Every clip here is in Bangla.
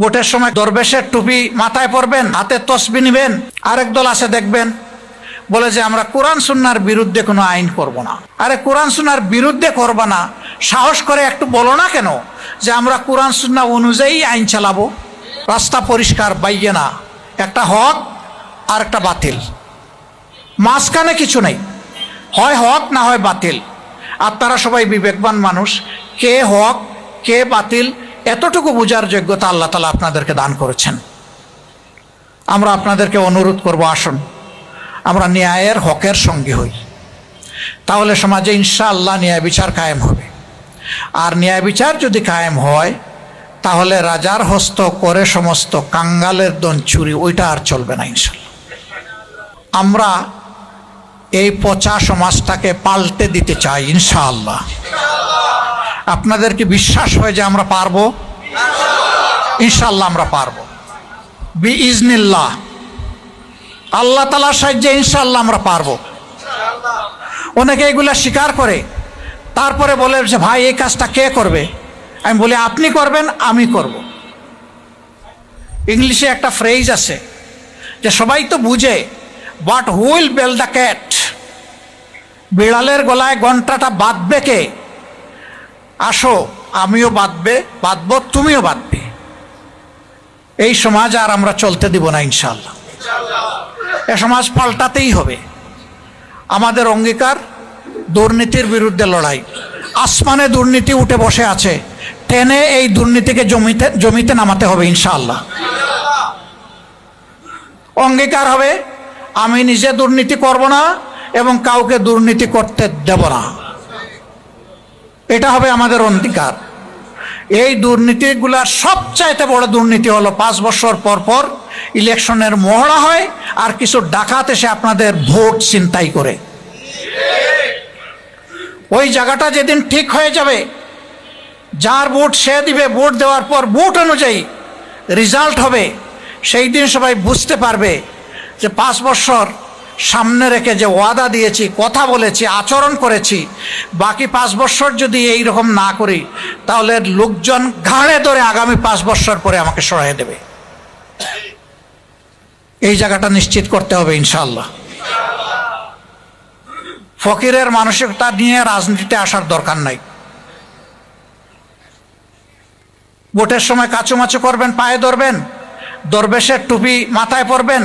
ভোটের সময় দরবেশের টুপি মাথায় পরবেন, হাতে তসবি নিবেন, আরেক দল আছে দেখবেন, বলে যে আমরা কোরআন সুন্নার বিরুদ্ধে কোনো আইন করব না। আরে কোরআন সুন্নার বিরুদ্ধে করবা না। সাহস করে একটু বলো না কেন যে আমরা কোরআন সুন্না অনুযায়ী আইন চালাবো? রাস্তা পরিষ্কার বাইয়ে না। একটা হক আর একটা বাতিল। মাঝখানে কিছু নেই। হয় হক না হয় বাতিল। আপনারা সবাই বিবেকবান মানুষ। কে হক, কে বাতিল এতটুকু বোঝার যোগ্যতা আল্লাহ তালা আপনাদেরকে দান করেছেন। আমরা আপনাদেরকে অনুরোধ করব, আসুন। আমরা ন্যায়ের হকের সঙ্গে হই। তাহলে সমাজে ইনশাআল্লাহ ন্যায় বিচার কায়েম হবে। আর ন্যায় বিচার যদি কায়েম হয়, তাহলে রাজার হস্ত করে সমস্ত কাঙ্গালের দন চুরি, ওইটা আর চলবে না ইনশাল্লাহ আমরা এই পচা সমাজটাকে পাল্টে দিতে চাই ইনশাআল্লাহ। আপনাদের কি বিশ্বাস হয় যে আমরা পারব? ইনশাল্লাহ আমরা পারব। বি ইজনিল্লাহ আল্লাহ তালার সাহায্যে ইনশাল্লাহ আমরা পারব। অনেকে এগুলা স্বীকার করে, তারপরে বলে যে, ভাই, এই কাজটা কে করবে? আমি বলি, আপনি করবেন, আমি করব। ইংলিশে একটা ফ্রেজ আছে যে, সবাই তো বুঝে but who will bell the cat বিড়ালের গলায় ঘন্টাটা বাঁধবে কে? আসো, আমিও বাঁধবে, বাঁধবো, তুমিও বাঁধবে। এই সমাজ আর আমরা চলতে দিব না ইনশাল্লাহ এ সমাজ পাল্টাতেই হবে। আমাদের অঙ্গীকার দুর্নীতির বিরুদ্ধে লড়াই। আসমানে দুর্নীতি উঠে বসে আছে। টেনে এই দুর্নীতিকে জমিতে জমিতে নামাতে হবে, ইনশাআল্লাহ। অঙ্গীকার হবে, আমি নিজে দুর্নীতি করব না এবং কাউকে দুর্নীতি করতে দেব না। এটা হবে আমাদের অঙ্গীকার। এই দুর্নীতিগুলার সবচাইতে বড় দুর্নীতি হলো পাঁচ বছর পর পর ইলেকশনের মহড়া হয় আর কিছু ডাকাত এসে আপনাদের ভোট চিন্তাই করে। ওই জায়গাটা যেদিন ঠিক হয়ে যাবে, যার ভোট সে দিবে, ভোট দেওয়ার পর ভোট অনুযায়ী রেজাল্ট হবে। সেই দিন সবাই বুঝতে পারবে যে পাঁচ বছর সামনে রেখে যে ওয়াদা দিয়েছি, কথা বলেছি, আচরণ করেছি, বাকি পাঁচ বছর যদি এই রকম না করি, তাহলে লোকজন ঘাড়ে ধরে আগামী পাঁচ বছর পরে আমাকে সরাই দেবে। এই জায়গাটা নিশ্চিত করতে হবে ইনশাল্লাহ ফকিরের মানসিকতা নিয়ে রাজনীতিতে আসার দরকার নাই। ভোটের সময় কাচুমাচু করবেন, পায়ে ধরবেন, দরবেশের টুপি মাথায় পরবেন,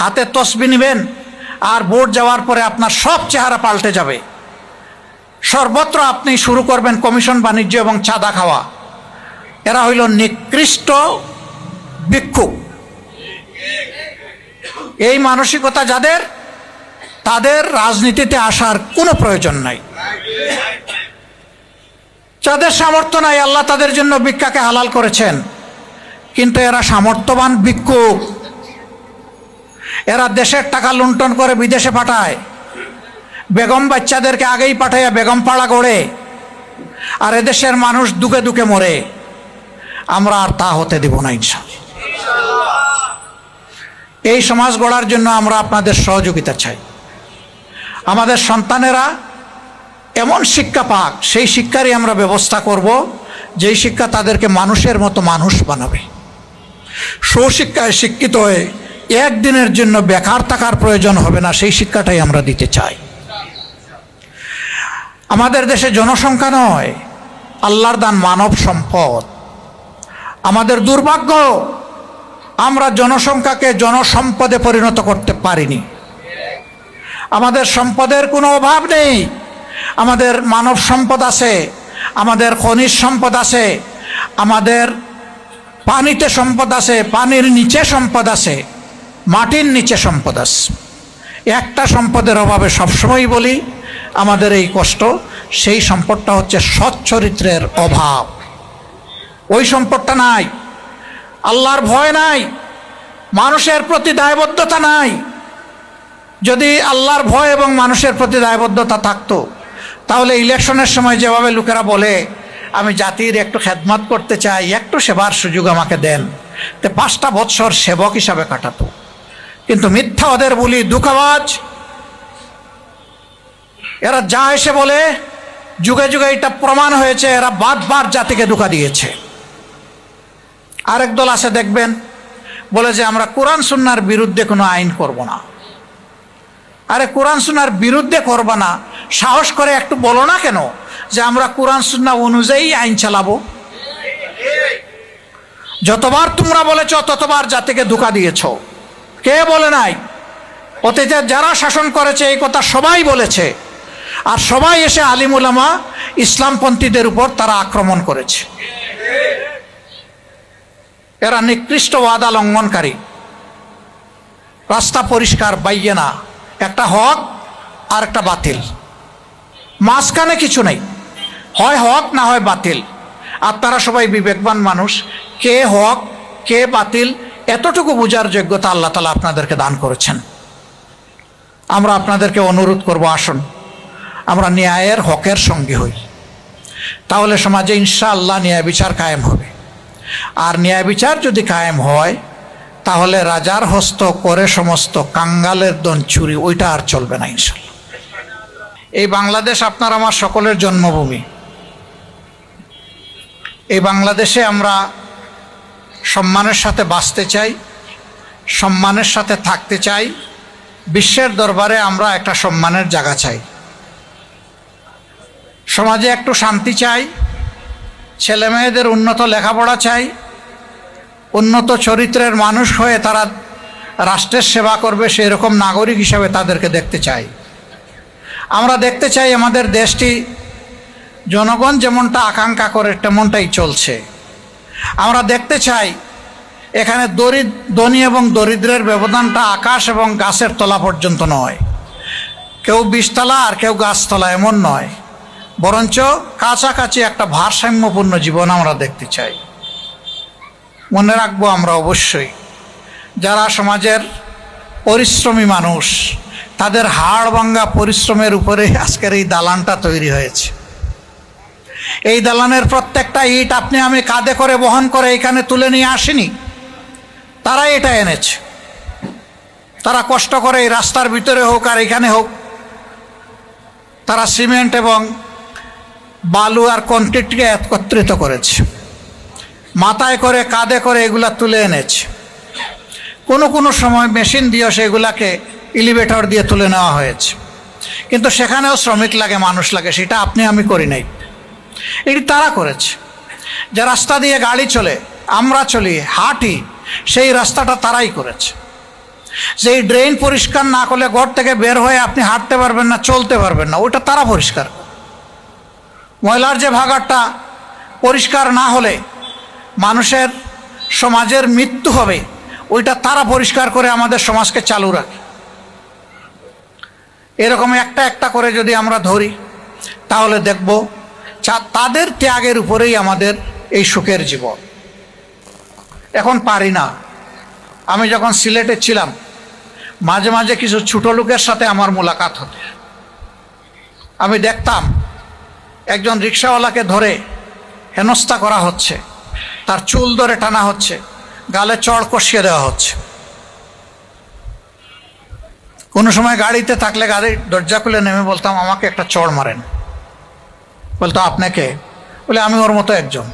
হাতে তসবি নিবেন আর ভোট যাওয়ার পরে আপনার সব চেহারা পাল্টে যাবে। সর্বত্র আপনি শুরু করবেন কমিশন বাণিজ্য এবং চাঁদা খাওয়া। এরা হইল নিকৃষ্ট ভিক্ষুক। এই মানসিকতা যাদের, তাদের রাজনীতিতে আসার কোনো প্রয়োজন নাই। যাদের সামর্থ্য নাই, আল্লাহ তাদের জন্য ভিক্ষাকে হালাল করেছেন। কিন্তু এরা সামর্থ্যবান ভিক্ষুক। এরা দেশের টাকা লুণ্ঠন করে বিদেশে পাঠায়। বেগম বাচ্চাদেরকে আগেই পাঠাইয়া বেগম পাড়া গড়ে, আর এদেশের মানুষ দুকে দুকে মরে। আমরা আর তা হতে দেব না ইনশাল্লাহ এই সমাজ গড়ার জন্য আমরা আপনাদের সহযোগিতা চাই। আমাদের সন্তানেরা এমন শিক্ষা পাক, সেই শিক্ষারই আমরা ব্যবস্থা করব, যেই শিক্ষা তাদেরকে মানুষের মতো মানুষ বানাবে। সুশিক্ষায় শিক্ষিত হয়ে একদিনের জন্য বেকার থাকার প্রয়োজন হবে না, সেই শিক্ষাটাই আমরা দিতে চাই। আমাদের দেশে জনসংখ্যা নয়, আল্লাহর দান মানব সম্পদ। আমাদের দুর্ভাগ্য, আমরা জনসংখ্যাকে জনসম্পদে পরিণত করতে পারিনি। আমাদের সম্পদের কোনো অভাব নেই, আমাদের মানব সম্পদ আছে, আমাদের খনিজ সম্পদ আছে, আমাদের পানিতে সম্পদ আছে, পানির নিচে সম্পদ আছে। মাটির নিচে সম্পদ আছে। একটা সম্পদের অভাবে সবসময় বলি, আমাদের এই কষ্ট, সেই সম্পদটা হচ্ছে সৎ চরিত্রের অভাব। ওই সম্পদটা নাই। আল্লাহর ভয় নাই। মানুষের প্রতি দায়বদ্ধতা নাই। যদি আল্লাহর ভয় এবং মানুষের প্রতি দায়বদ্ধতা থাকতো, তাহলে ইলেকশনের সময় যেভাবে লোকেরা বলে, আমি জাতির একটু খেদমত করতে চাই, একটু সেবার সুযোগ আমাকে দেন। তে পাঁচটা বৎসর সেবক হিসাবে কাটাতো। কিন্তু মিথ্যা ওদের বলি দুঃখাবাজ। এরা যা এসে বলে, যুগে যুগে এটা প্রমাণ হয়েছে, এরা বারবার জাতিকে দুঃখা দিয়েছে। আরেক দল আসে দেখবেন, বলে যে আমরা কোরআন সুন্নার বিরুদ্ধে কোনো আইন করব না। আরে কোরআন সুন্নার বিরুদ্ধে করবা না। সাহস করে একটু বলো না কেন যে আমরা কোরআন সুন্না অনুযায়ী আইন চালাবো? যতবার তোমরা বলেছ, ততবার জাতিকে ধোকা দিয়েছ। কে বলে নাই? অতীতে যারা শাসন করেছে, এই কথা সবাই বলেছে। আর সবাই এসে আলিমুলামা ইসলামপন্থীদের উপর তারা আক্রমণ করেছে। এরা নিকৃষ্ট ওয়াদা লঙ্ঘনকারী। রাস্তা পরিষ্কার বাইয়ে না। একটা হক আর একটা বাতিল। মাঝখানে কিছু নেই। হয় হক না হয় বাতিল। আর তারা সবাই বিবেকবান মানুষ। কে হক, কে বাতিল এতটুকু বোঝার যোগ্যতা আল্লাহ তালা আপনাদেরকে দান করেছেন। আমরা আপনাদেরকে অনুরোধ করব, আসুন, আমরা ন্যায়ের হকের সঙ্গে হই। তাহলে সমাজে ইনশাআল্লাহ ন্যায় বিচার কায়েম হবে। আর ন্যায় বিচার যদি কায়েম হয়, তাহলে রাজার হস্ত করে সমস্ত কাঙ্গালের দন চুরি, ওইটা আর চলবে না ইনশাল্লাহ এই বাংলাদেশ আপনার আমার সকলের জন্মভূমি। এই বাংলাদেশে আমরা সম্মানের সাথে বাঁচতে চাই, সম্মানের সাথে থাকতে চাই, বিশ্বের দরবারে আমরা একটা সম্মানের জায়গা চাই। সমাজে একটু শান্তি চাই ছেলে মেয়েদের উন্নত লেখাপড়া চাই, উন্নত চরিত্রের মানুষ হয়ে তারা রাষ্ট্রের সেবা করবে সেই রকম নাগরিক হিসাবে তাদেরকে দেখতে চাই। আমরা দেখতে চাই আমাদের দেশটি জনগণ যেমনটা আকাঙ্ক্ষা করে তেমনটাই চলছে। আমরা দেখতে চাই, এখানে দরিদ, ধনী এবং দরিদ্রের ব্যবধানটা আকাশ এবং গাছের তলা পর্যন্ত নয়। কেউ বিশতলা আর কেউ গাছতলা এমন নয়। বরঞ্চ কাছাকাছি একটা ভারসাম্যপূর্ণ জীবন আমরা দেখতে চাই। মনে রাখব আমরা অবশ্যই, যারা সমাজের পরিশ্রমী মানুষ, তাদের হাড় ভাঙ্গা পরিশ্রমের উপরে আজকের এই দালানটা তৈরি হয়েছে। এই দালানের প্রত্যেকটা ইট আপনি আমি কাঁধে করে বহন করে এখানে তুলে নিয়ে আসিনি। তারা এটা এনেছে। তারা কষ্ট করে এই রাস্তার ভিতরে হোক আর এখানে হোক, তারা সিমেন্ট এবং বালু আর কংক্রিটকে একত্রিত করেছে। মাথায় করে, কাঁধে করে এগুলা তুলে এনেছে। কোনো কোনো সময় মেশিন দিয়েও সেগুলাকে এলিভেটর দিয়ে তুলে নেওয়া হয়েছে। কিন্তু সেখানেও শ্রমিক লাগে, মানুষ লাগে, সেটা আপনি আমি করি নাই। এটি তারা করেছে। যে রাস্তা দিয়ে গাড়ি চলে, আমরা চলি, হাঁটি, সেই রাস্তাটা তারাই করেছে। যেই ড্রেন পরিষ্কার না করলে ঘর থেকে বের হয়ে আপনি হাঁটতে পারবেন না, চলতে পারবেন না, ওটা তারা পরিষ্কার। ময়লার যে ভাগারটা পরিষ্কার না হলে মানুষের, সমাজের মৃত্যু হবে, ওইটা তারা পরিষ্কার করে আমাদের সমাজকে চালু রাখে। এরকম একটা একটা করে যদি আমরা ধরি, তাহলে দেখব তাদের ত্যাগের উপরেই আমাদের এই সুখের জীবন। এখন পারি না। আমি যখন সিলেটে ছিলাম, মাঝে মাঝে কিছু ছোটো লোকের সাথে আমার মোলাকাত হতো। আমি দেখতাম, একজন রিক্সাওয়ালাকে ধরে হেনস্থা করা হচ্ছে, তার চুল ধরে টানা হচ্ছে, গালে চড় কষিয়ে দেওয়া হচ্ছে। কোনো সময় গাড়িতে থাকলে গাড়ির দরজা খুলে নেমে বলতাম, আমাকে একটা চড় মারেন। বলতো, আপনাকে? বলে, আমি ওর মতো একজন।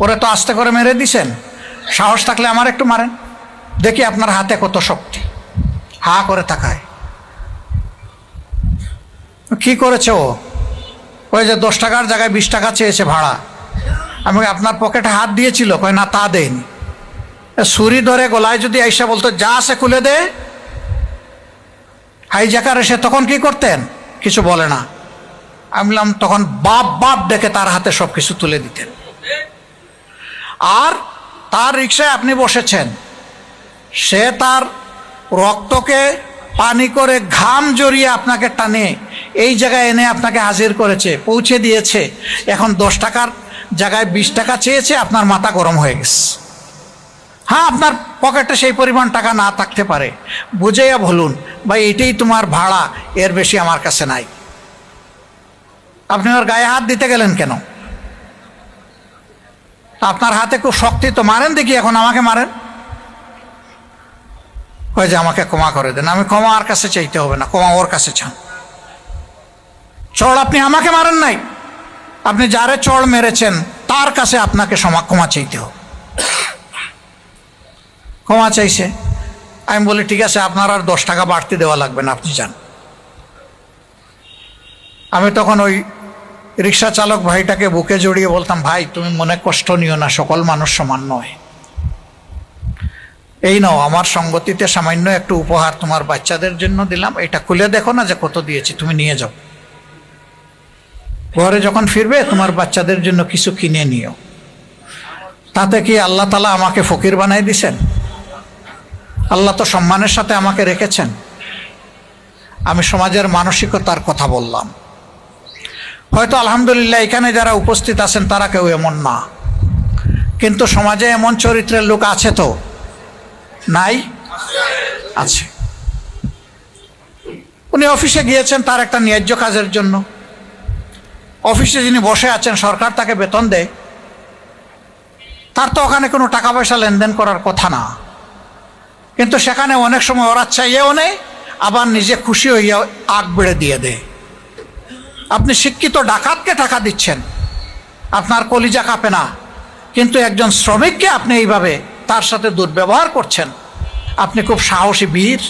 ওরে তো আস্তে করে মেরে দিছেন। সাহস থাকলে আমার একটু মারেন। দেখি আপনার হাতে কত শক্তি। হা করে তাকায়। কি করেছে ও? ওই যে দশ টাকার জায়গায় বিশ টাকা চেয়েছে ভাড়া। আমি আপনার পকেটে হাত দিয়েছিল? কয়, না, তা দেয়নি এ, ছুরি ধরে গলায় যদি আইসা বলতো, যা আছে খুলে দে। হাইজাকার এসে তখন কি করতেন? কিছু বলে না। আমি বললাম তখন বাপ বাপ ডেকে তার হাতে সব কিছু তুলে দিতেন। আর তার রিক্সায় আপনি বসেছেন। সে তার রক্তকে পানি করে ঘাম জড়িয়ে আপনাকে টানে, এই জায়গায় এনে আপনাকে হাজির করেছে, পৌঁছে দিয়েছে। এখন দশ টাকার জায়গায় বিশ টাকা চেয়েছে, আপনার মাথা গরম হয়ে গেছে। হ্যাঁ আপনার পকেটে সেই পরিমাণ টাকা না থাকতে পারে। বুঝেইয়া বলুন, ভাই, এটাই তোমার ভাড়া, এর বেশি আমার কাছে নাই। আপনি ওর গায়ে হাত দিতে গেলেন কেন? আপনার হাতে খুব শক্তি, তো মারেন দেখি, এখন আমাকে মারেন। ওই যে আমাকে ক্ষমা করে দেন। আমি ক্ষমা আর কাছে চাইতে হবে না, ক্ষমা ওর কাছে চান। চড় আপনি আমাকে মারেন নাই। আপনি যারে চড় মেরেছেন, তার কাছে আপনাকে সমা ক্ষমা চাইতে হবে। ক্ষমা চাইছে। আমি বলি, ঠিক আছে, আপনার আর দশ টাকা বাড়তি দেওয়া লাগবে না, আপনি যান। আমি তখন ওই রিক্সা চালক ভাইটাকে বুকে জড়িয়ে বলতাম, ভাই, তুমি মনে কষ্ট নিও না, সকল মানুষ সমান নয়। এই নাও, আমার সঙ্গতিতে সামান্য একটু উপহার তোমার বাচ্চাদের জন্য দিলাম। এটা খুলে দেখো না যে কত দিয়েছি, তুমি নিয়ে যাও। ঘরে যখন ফিরবে, তোমার বাচ্চাদের জন্য কিছু কিনে নিও। তাতে কি আল্লাহ তালা আমাকে ফকির বানাই দিছেন? আল্লাহ তো সম্মানের সাথে আমাকে রেখেছেন। আমি সমাজের মানসিকতার কথা বললাম। হয়তো আলহামদুলিল্লাহ এখানে যারা উপস্থিত আছেন তারা কেউ এমন না। কিন্তু সমাজে এমন চরিত্রের লোক আছে তো? নাই? আছে। উনি অফিসে গিয়েছেন তার একটা ন্যায্য কাজের জন্য। অফিসে যিনি বসে আছেন, সরকার তাকে বেতন দেয়। তার তো ওখানে কোনো টাকা পয়সা লেনদেন করার কথা না। কিন্তু সেখানে অনেক সময় ওরা চাইয়েও নেই আবার নিজে খুশি হইয়া আগ বেড়ে দিয়ে দেয়। আপনি শিক্ষিত ডাকাতকে টাকা দিচ্ছেন। আপনার কলিজা কাঁপে না। কিন্তু একজন শ্রমিককে আপনি এইভাবে তার সাথে দুর্ব্যবহার করছেন। আপনি খুব সাহসী বীর।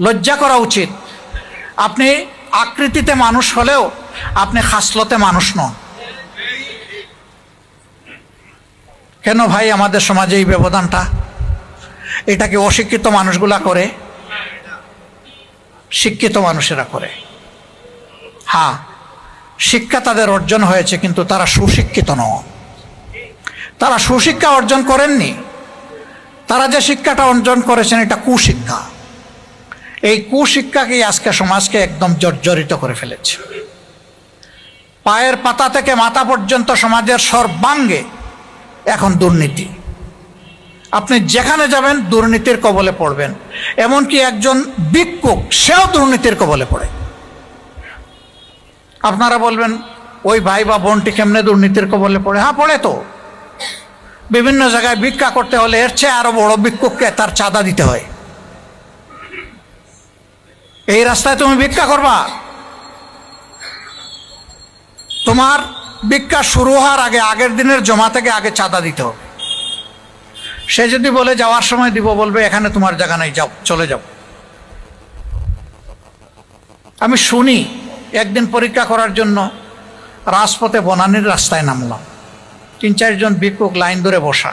লজ্জা করা উচিত। আপনি আকৃতিতে মানুষ হলেও আপনি খাসলতে মানুষ নন। কেন ভাই আমাদের সমাজে এই ব্যবধানটা? এটাকে অশিক্ষিত মানুষগুলা করে, শিক্ষিত মানুষেরা করে। হ্যাঁ শিক্ষা তাদের অর্জন হয়েছে, কিন্তু তারা সুশিক্ষিত নয় তারা সুশিক্ষা অর্জন করেননি। তারা যে শিক্ষাটা অর্জন করেছেন, এটা কুশিক্ষা। এই কুশিক্ষাকেই আজকে সমাজকে একদম জর্জরিত করে ফেলেছে। পায়ের পাতা থেকে মাথা পর্যন্ত সমাজের সর্বাঙ্গে এখন দুর্নীতি। আপনি যেখানে যাবেন, দুর্নীতির কবলে পড়বেন। এমনকি একজন ভিক্ষুক, সেও দুর্নীতির কবলে পড়ে। আপনারা বলবেন, ওই ভাই বা বোনটি কেমনে দুর্নীতির কবলে পড়ে? হ্যাঁ পড়ে তো। বিভিন্ন জায়গায় ভিক্ষা করতে হলে এর চেয়ে আরও বড় ভিক্ষুককে তার চাঁদা দিতে হয়। এই রাস্তায় তুমি ভিক্ষা করবা? তোমার ভিক্ষা শুরু হওয়ার আগে, আগের দিনের জমা থেকে আগে চাঁদা দিতে হবে। সে যদি বলে, যাওয়ার সময় দিব, বলবে, এখানে তোমার জায়গা নেই, যাও, চলে যাও। আমি শুনি একদিন পরীক্ষা করার জন্য রাজপথে বনানির রাস্তায় নামলাম। তিন চারজন ভিক্ষুক লাইন ধরে বসা।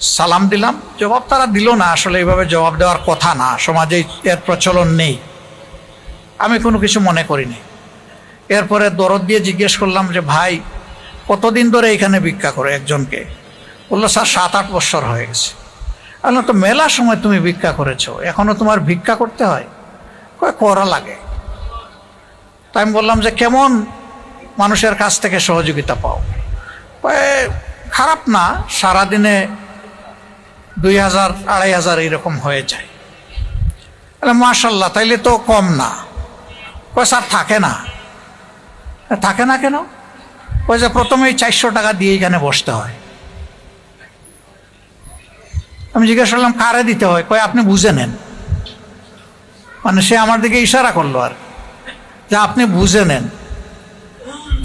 সালাম দিলাম। জবাব তারা দিল না, আসলে এইভাবে জবাব দেওয়ার কথা না। সমাজে এর প্রচলন নেই। আমি কোনো কিছু মনে করিনি। এরপরে দরদ দিয়ে জিজ্ঞেস করলাম যে, ভাই, কতদিন ধরে এখানে ভিক্ষা করে একজনকে? বলল, স্যার সাত আট বছর হয়ে গেছে। আমি তো মেলা সময় তুমি ভিক্ষা করেছ, এখনও তোমার ভিক্ষা করতে হয়? করা লাগে। তাই আমি বললাম যে কেমন মানুষের কাছ থেকে সহযোগিতা পাও? খারাপ না, সারাদিনে দুই হাজার, আড়াই হাজার এরকম হয়ে যায়। তাহলে মার্শাল্লাহ তাইলে তো কম না। কয়, স্যার, থাকে না। থাকে না কেন? ওই যে, প্রথমেই চারশো টাকা দিয়ে এখানে বসতে হয়। আমি জিজ্ঞেস করলাম, কারে দিতে হয়? কয়, আপনি বুঝে নেন। মানে সে আমার দিকে ইশারা করল আর যে আপনি বুঝে নেন।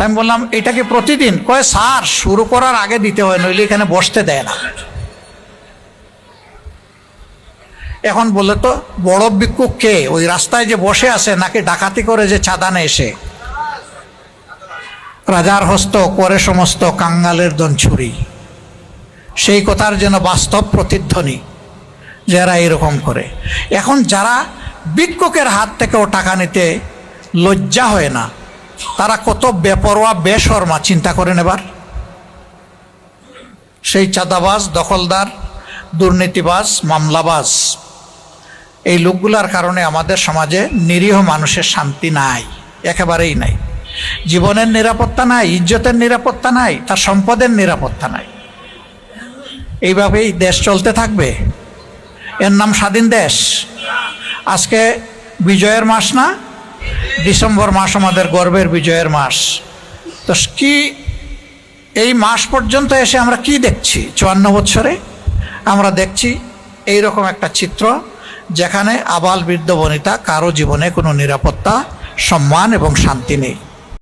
আমি বললাম এটা কি প্রতিদিন? কয়, স্যার, শুরু করার আগে দিতে হয়, নইলে এখানে বসতে দেয় না। এখন বলে তো, বড় ভিক্ষুক কে? ওই রাস্তায় যে বসে আছে, নাকি ডাকাতি করে যে চাঁদা এসে? রাজার হস্ত, করে সমস্ত, কাঙ্গালের দন ছুরি। সেই কথার যেন বাস্তব প্রতিধ্বনি, যারা এরকম করে। এখন যারা ভিক্ষুকের হাত থেকেও টাকা নিতে লজ্জা হয় না। তারা কত বেপরোয়া, বেশর্মা, চিন্তা করেন এবার। সেই চাঁদাবাজ, দখলদার, দুর্নীতিবাজ, মামলাবাজ। এই লোকগুলার কারণে আমাদের সমাজে নিরীহ মানুষের শান্তি নাই, একেবারেই নাই। জীবনের নিরাপত্তা নাই, ইজ্জতের নিরাপত্তা নাই, তার সম্পদের নিরাপত্তা নাই। এইভাবেই দেশ চলতে থাকবে। এর নাম স্বাধীন দেশ। আজকে বিজয়ের মাস না ডিসেম্বর মাস আমাদের গর্বের বিজয়ের মাস। তো কি এই মাস পর্যন্ত এসে আমরা কি দেখছি? চুয়ান্ন বছরে আমরা দেখছি এই রকম একটা চিত্র যেখানে আবাল বৃদ্ধ বনিতা, কারও জীবনে কোনো নিরাপত্তা, সম্মান এবং শান্তি নেই।